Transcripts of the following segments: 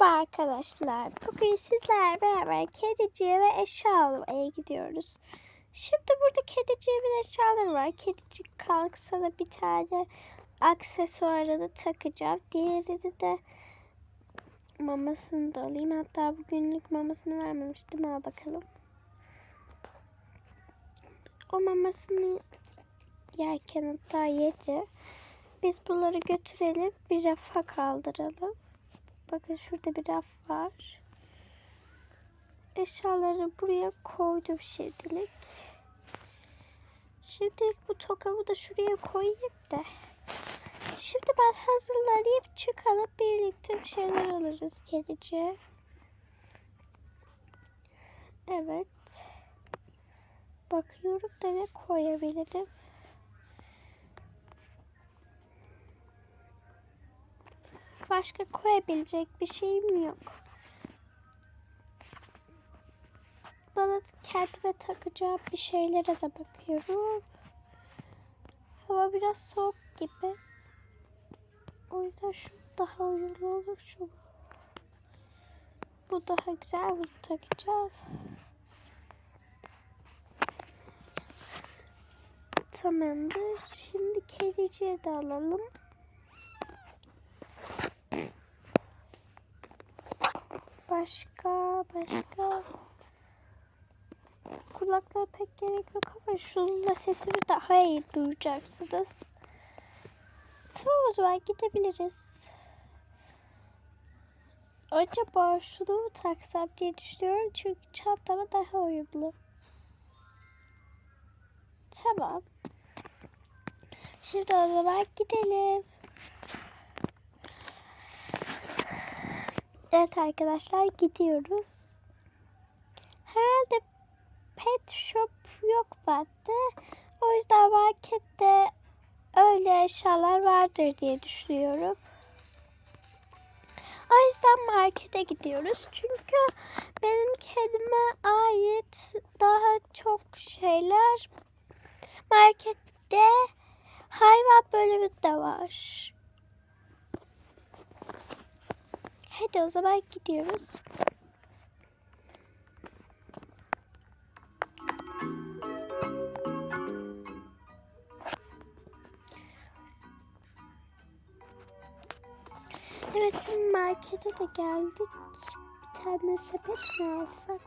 Merhaba arkadaşlar. Bugün sizlerle beraber kediciye ve eşya almaya gidiyoruz. Şimdi burada kediciye bir eşyalar var. Kedicik kalksa da bir tane aksesuarını takacağım. Diğerini de mamasını da alayım. Hatta bugünlük mamasını vermemiştim. Al bakalım. O mamasını yerken hatta yedi. Biz bunları götürelim bir rafa kaldıralım. Bakın şurada bir raf var. Eşyaları buraya koydum şimdilik. Şimdilik bu tokamı da şuraya koyayım da. Şimdi ben hazırlanayım çıkalım birlikte bir şeyler alırız kedice. Evet. Bakıyorum da ne koyabilirim. Başka koyabilecek bir şeyim yok. Bana kendime takacağım bir şeylere de bakıyorum. Hava biraz soğuk gibi. O yüzden şu daha uyumlu olur şu. Bu daha güzel bunu takacağım. Tamamdır. Şimdi kediciye de alalım. Başka, başka. Kulaklığa pek gerek yok ama şununla sesimi daha iyi duyacaksınız. Tamam o zaman gidebiliriz. Acaba şunu mu taksam diye düşünüyorum çünkü çantama daha uyumlu. Tamam. Şimdi o zaman gidelim. Evet arkadaşlar gidiyoruz. Herhalde pet shop yok bende. O yüzden markette öyle eşyalar vardır diye düşünüyorum. O yüzden markete gidiyoruz. Çünkü benim kedime ait daha çok şeyler markette hayvan bölümünde var. Hadi o zaman gidiyoruz. Evet şimdi markete de geldik. Bir tane sepet mi alsak?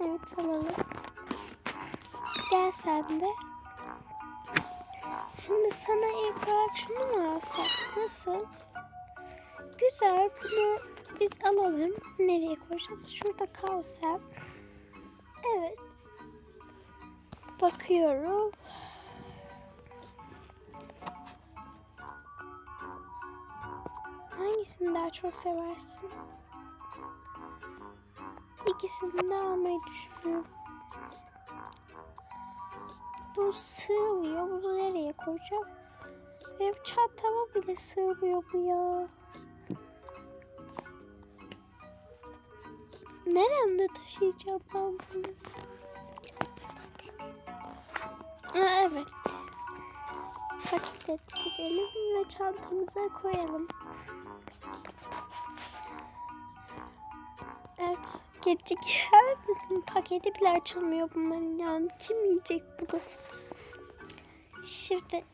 Evet alalım. Gel sen de. Şimdi sana ilk olarak şunu mu alsak? Nasıl? Güzel. Bunu biz alalım. Nereye koyacağız? Şurada kalsam. Evet. Bakıyorum. Hangisini daha çok seversin? İkisini de almayı düşünüyorum. Bu sığmıyor. Bunu nereye koyacağım? Benim çantama bile sığmıyor bu ya. Neremde taşıyacağım ben bunu? Ha, evet. Paket ettirelim ve çantamıza koyalım. Evet. Gece yer misin? Paketi bile açılmıyor bunların yani. Kim yiyecek bunu? Şimdi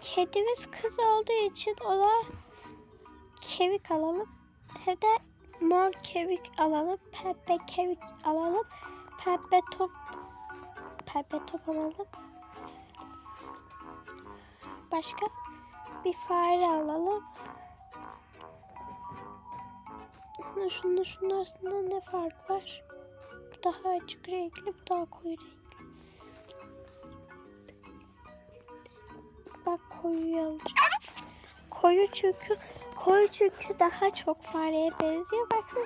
kedimiz kız olduğu için ona kevik alalım. Hem de mor kevik alalım. Pembe kevik alalım. Pembe top pembe top alalım. Başka bir fare alalım. Aslında şununla şunun arasında ne fark var? Bu daha açık renkli, bu daha koyu renkli. Bak koyuyu alacağım. Koyu çünkü koyu çünkü daha çok fareye benziyor. Baksana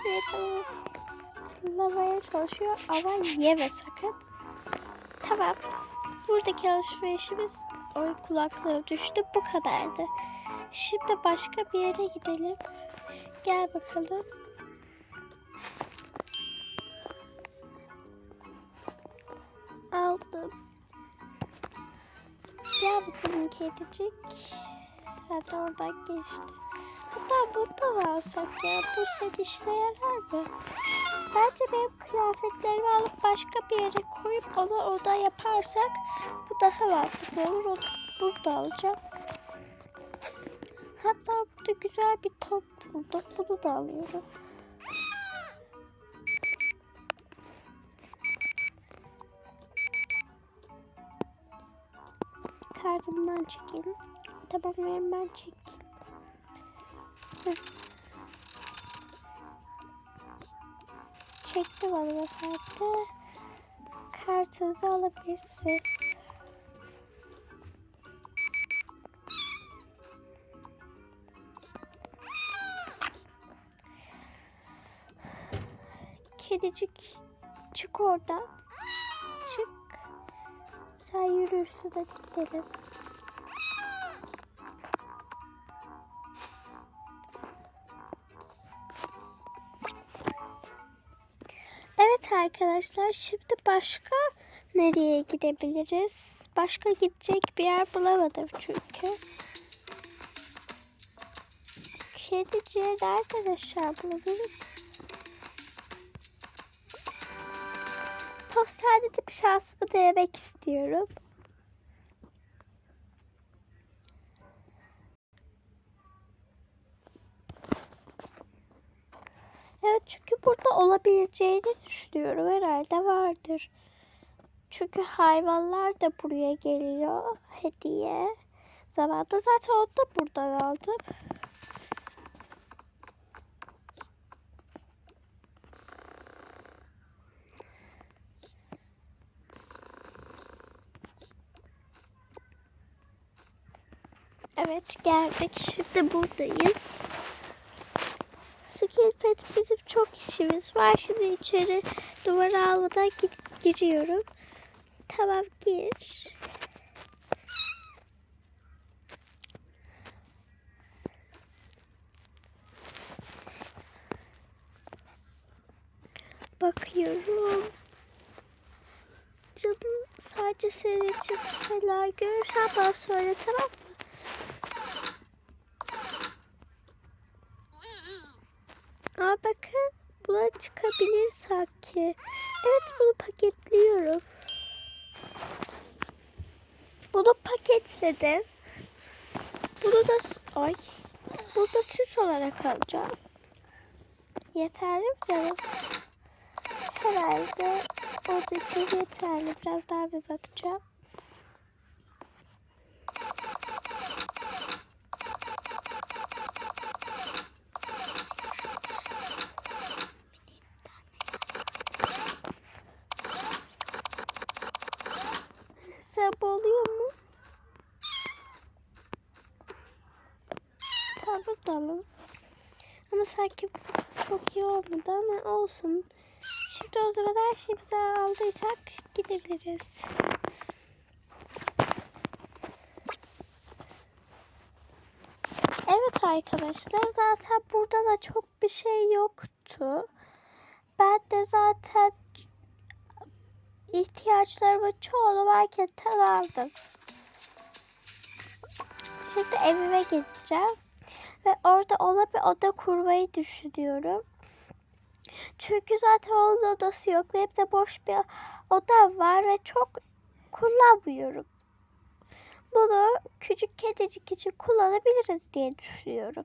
yakalamaya çalışıyor ama yeme sakın. Tamam. Buradaki alışverişimiz oy kulaklığı düştü. Bu kadardı. Şimdi başka bir yere gidelim. Gel bakalım. Aldım. Gel bakalım kedicik. Sen de oradan geçti. Hatta bunu da alsak ya? Bu set işine yarar mı? Bence benim kıyafetlerimi alıp başka bir yere koyup onu oda yaparsak bu daha mantıklı olur. Onu burada alacağım. Hatta burada güzel bir top buldum. Bunu da alıyorum. Kartımdan çekeyim. Tamam ben çekeyim. Hı. Çektim hanımefendi. Kartınızı alabilirsiniz. Kedicik çık oradan. Çık. Sen yürürsün hadi gidelim. Arkadaşlar şimdi başka nereye gidebiliriz? Başka gidecek bir yer bulamadım çünkü. Kediciye nerede aşağı bulabiliriz? Posterde de bir şansımı denemek istiyorum. Çünkü burada olabileceğini düşünüyorum. Herhalde vardır. Çünkü hayvanlar da buraya geliyor hediye. Zamanında zaten onu da buradan aldım. Evet geldik. Şimdi buradayız. Skillpad bizim çok işimiz var. Şimdi içeri duvara almadan gi- giriyorum. Tamam gir. Bakıyorum. Canım sadece senin için bir şeyler görürsen bana söyle tamam mı? Aa bakın buna çıkabilir sanki. Evet bunu paketliyorum. Bunu paketledim. Bunu da ay bunu da süs olarak alacağım. Yeterli mi canım? Herhalde onun için yeterli. Biraz daha bir bakacağım. Tamam da alalım. Ama sanki çok iyi olmadı ama olsun. Şimdi o zaman her şeyimizi aldıysak gidebiliriz. Evet arkadaşlar zaten burada da çok bir şey yoktu. Ben de zaten ihtiyaçlarımı çoğunu marketten aldım. Şimdi evime gideceğim. Ve orada ona bir oda kurmayı düşünüyorum. Çünkü zaten onun odası yok. Benim de boş bir odam var ve çok kullanmıyorum. Bunu küçük kedicik için kullanabiliriz diye düşünüyorum.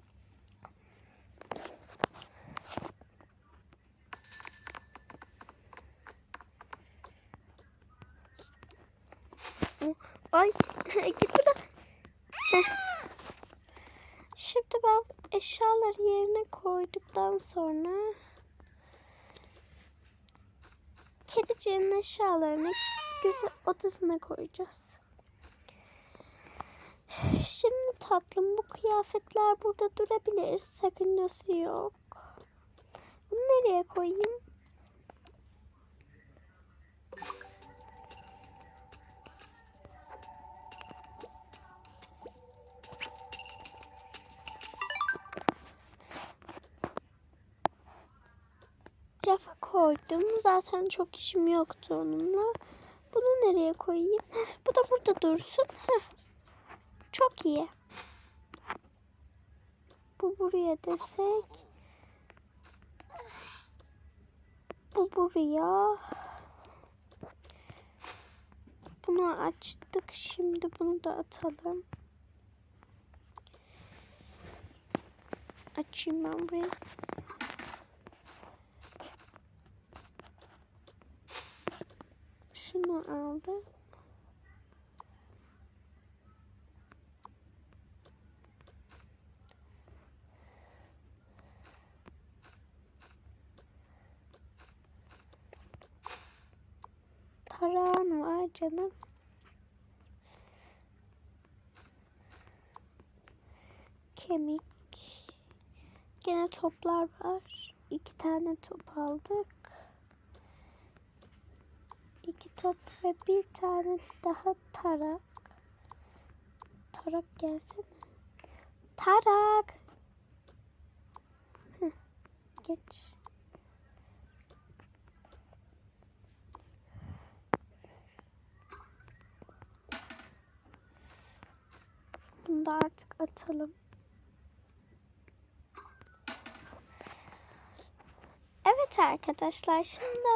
Ay git buradan. Şimdi ben eşyaları yerine koyduktan sonra kediciğin eşyalarını güzel odasına koyacağız. Şimdi tatlım bu kıyafetler burada durabilir. Sakıncası yok. Bunu nereye koyayım? Rafa koydum. Zaten çok işim yoktu onunla. Bunu nereye koyayım? Bu da burada dursun. Çok iyi. Bu buraya desek. Bu buraya. Bunu açtık. Şimdi bunu da atalım. Açayım ben burayı. Şunu aldım. Tarağın var canım. Kemik. Gene toplar var. İki tane top aldık. İki top ve bir tane daha tarak. Tarak gelsene. Tarak. Heh, geç. Bunu da artık atalım. Evet arkadaşlar şimdi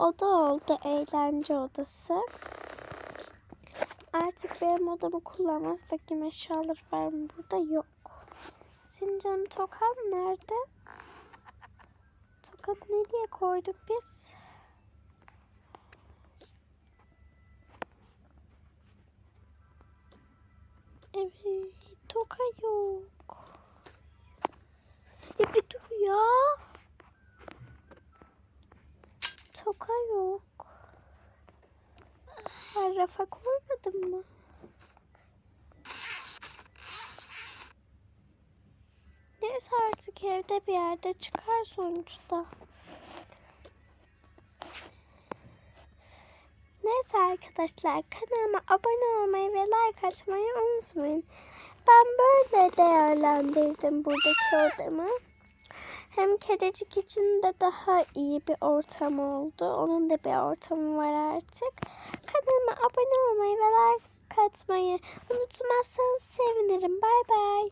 oda oldu eğlence odası. Artık benim odamı kullanmaz. Bakayım eşyalar var mı burada yok. Sincam tokan nerede? Tokat nereye koyduk biz? Evet toka yok. E bir dur ya. Toka yok. Ben rafa koymadım mı? Neyse artık evde bir yerde çıkar sonuçta. Neyse arkadaşlar kanalıma abone olmayı ve like atmayı unutmayın. Ben böyle değerlendirdim buradaki odamı. Hem kedicik için de daha iyi bir ortam oldu. Onun da bir ortamı var artık. Kanalıma abone olmayı ve like atmayı unutmazsanız sevinirim. Bay bay.